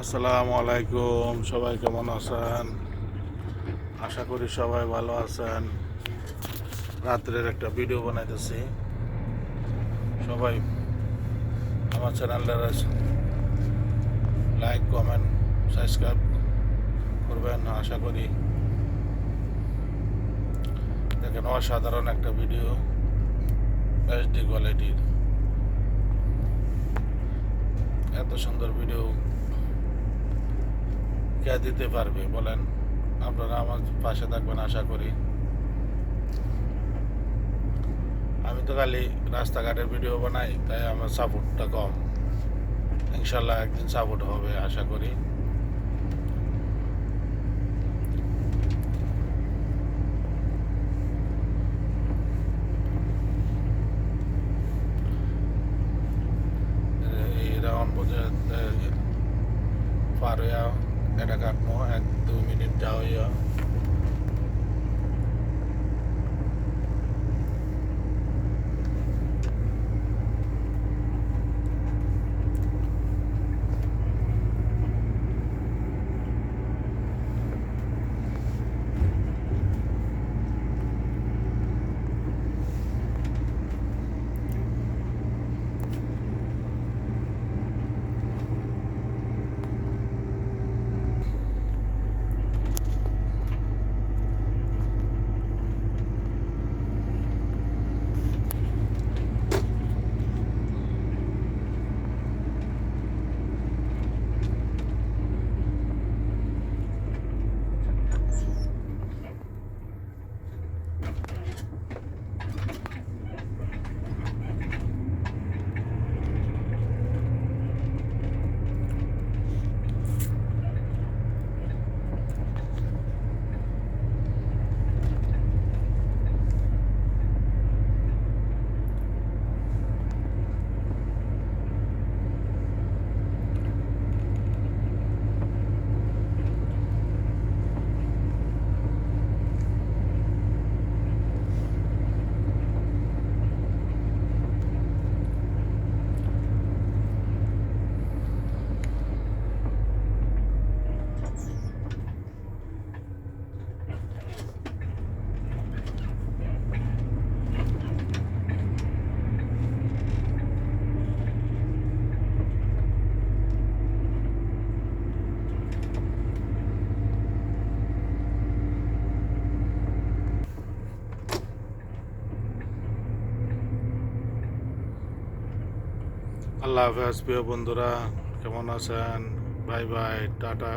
আসসালামু আলাইকুম, সবাই কেমন আছেন? আশা করি সবাই ভালো আছেন। রাত্রের একটা ভিডিও বানাইতেছি। সবাই আমার চ্যানেলটা লাইক, কমেন্ট, সাবস্ক্রাইব করবেন। আশা করি দেখেন অসাধারণ একটা ভিডিও এইচডি কোয়ালিটির এত সুন্দর ভিডিও কে দিতে পারবে? বলেন, আপনারা আমার পাশে থাকবেন, আশা করি। আমি তো খালি রাস্তাঘাটের ভিডিও বানাই, তাই আমার সাপোর্টটা কম। ইনশাল্লাহ একদিন সাপোর্ট হবে, আশা করি। হইয়া এটা কাটবো এক দুই মিনিট যাওয়া আল্লাহ হাফেজ প্রিয় বন্ধুরা কেমন আছেন? Bye bye tata.